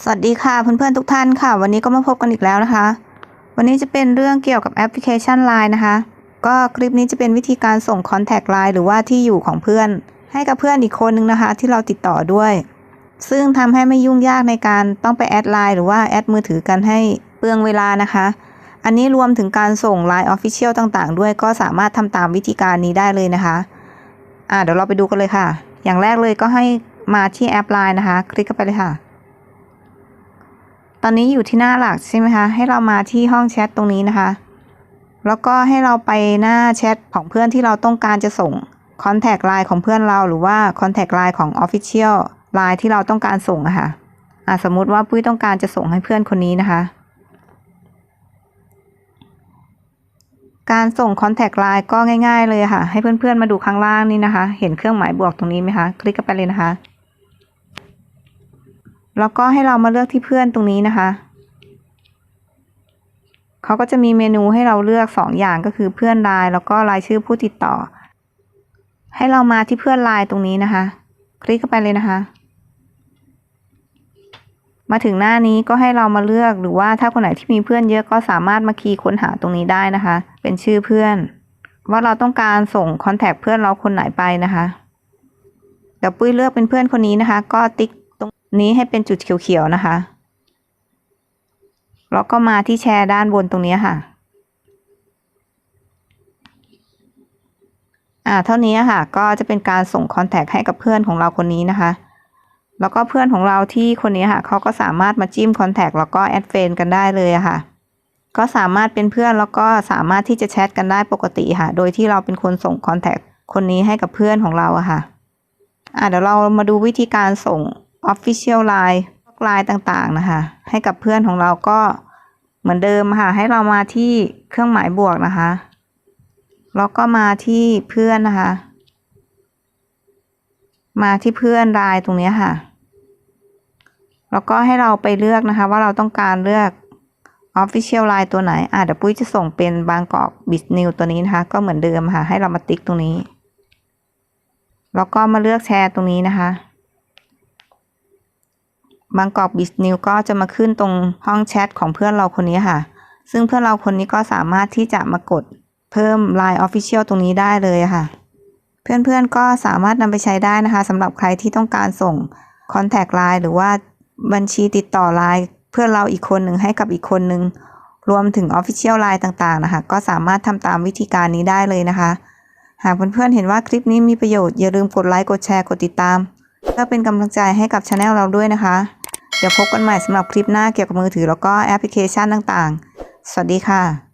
สวัสดีค่ะเพื่อนๆทุกท่านค่ะ วันนี้ก็มาพบกันอีกแล้วนะคะ วันนี้จะเป็นเรื่องเกี่ยวกับแอปพลิเคชัน Line นะคะ ก็คลิปนี้จะเป็นวิธีการส่ง Contact Line หรือว่าที่อยู่ของเพื่อน ให้กับเพื่อนอีกคนนึงนะคะ ที่เราติดต่อด้วย ซึ่งทำให้ไม่ยุ่งยากในการต้องไปแอดไลน์หรือว่าแอดมือถือกันให้เปลืองเวลานะคะ อันนี้รวมถึงการส่ง Line Official ต่างๆ ด้วยก็สามารถทำตามวิธีการนี้ได้เลยนะคะอ่าเดี๋ยวเราไปดูกันเลยค่ะ อย่างแรกเลยก็ให้มาที่แอป Line นะคะ คลิกเข้าไปเลยค่ะ ตอนนี้อยู่ที่หน้าหลักใช่ไหมคะ ให้เรามาที่ห้องแชทตรงนี้นะคะ แล้วก็ให้เราไปหน้าแชทของเพื่อนที่เราต้องการจะส่ง Contact Line ของเพื่อนเราหรือว่า Contact Line ของ Official Line ที่เราต้องการส่งอะค่ะอะสมมุติว่าปุ้ยต้องการจะส่งให้เพื่อนคนนี้นะคะ การส่ง Contact Line ก็ง่าย ๆ เลยค่ะ ให้เพื่อนๆมาดูข้างล่างนี่นะคะ เห็นเครื่องหมายบวกตรงนี้ไหมคะ คลิกเข้าไปเลยนะคะ แล้วก็ให้เรามาเลือกที่เพื่อนตรงนี้นะคะเขาก็จะมีเมนูให้เราเลือกสองอย่างก็คือเพื่อนไลน์แล้วก็รายชื่อผู้ติดต่อ ให้เรามาที่เพื่อนไลน์ตรงนี้นะคะ คลิกเข้าไปเลยนะคะ มาถึงหน้านี้ก็ให้เรามาเลือกหรือว่าถ้าคนไหนที่มีเพื่อนเยอะก็สามารถมาคีย์ค้นหาตรงนี้ได้นะคะ เป็นชื่อเพื่อน ว่าเราต้องการส่งคอนแทคเพื่อนเราคนไหนไปนะคะเดี๋ยวปุ้ยเลือกเป็นเพื่อนคนนี้นะคะ ก็ติ๊ก นี้ให้เป็นจุดเขียวๆนะคะ แล้วก็มาที่แชร์ด้านบนตรงนี้ค่ะ อ่า เท่านี้ค่ะ ก็จะเป็นการส่งคอนแทคให้กับเพื่อนของเราคนนี้นะคะ แล้วก็เพื่อนของเราที่คนนี้ค่ะ เขาก็สามารถมาจิ้มคอนแทคแล้วก็แอดเฟนกันได้เลยค่ะ ก็สามารถเป็นเพื่อนแล้วก็สามารถที่จะแชทกันได้ปกติค่ะ โดยที่เราเป็นคนส่งคอนแทคคนนี้ให้กับเพื่อนของเราอะค่ะ อ่าเดี๋ยวเรามาดูวิธีการส่ง Official Line ไลน์ต่างๆนะคะ ให้กับเพื่อนของเราก็เหมือนเดิมค่ะ ให้เรามาที่เครื่องหมายบวกนะคะ แล้วก็มาที่เพื่อนนะคะ มาที่เพื่อนรายตรงนี้ค่ะ แล้วก็ให้เราไปเลือกนะคะ ว่าเราต้องการเลือก Official Line ตัวไหน อะเดี๋ยวปุ้ยจะส่งเป็นบางกอกบิสนิวตัวนี้นะคะ ก็เหมือนเดิมค่ะ ให้เรามาติ๊กตรงนี้ แล้วก็มาเลือกแชร์ตรงนี้นะคะ บางกอกบิสนิวก็จะมาขึ้นตรงห้องแชทของเพื่อนเราคนนี้ค่ะ ซึ่งเพื่อนเราคนนี้ก็สามารถที่จะมากดเพิ่ม Line Official ตรงนี้ได้เลยค่ะ เพื่อนๆก็สามารถนำไปใช้ได้นะคะสำหรับใครที่ต้องการส่ง Contact Line หรือว่าบัญชีติดต่อ Line เพื่อนเราอีกคนหนึ่งให้กับอีกคนหนึ่งรวมถึง Official Line ต่างๆนะคะ ก็สามารถทำตามวิธีการนี้ได้เลยนะคะ หากเพื่อนๆเห็นว่าคลิปนี้มีประโยชน์อย่าลืมกดไลค์กดแชร์กดติดตามเพื่อเป็นกำลังใจให้กับช anel เราด้วยนะคะ เดี๋ยวพบกันใหม่สำหรับคลิปหน้าเกี่ยวกับมือถือแล้วก็แอปพลิเคชันต่างๆ สวัสดีค่ะ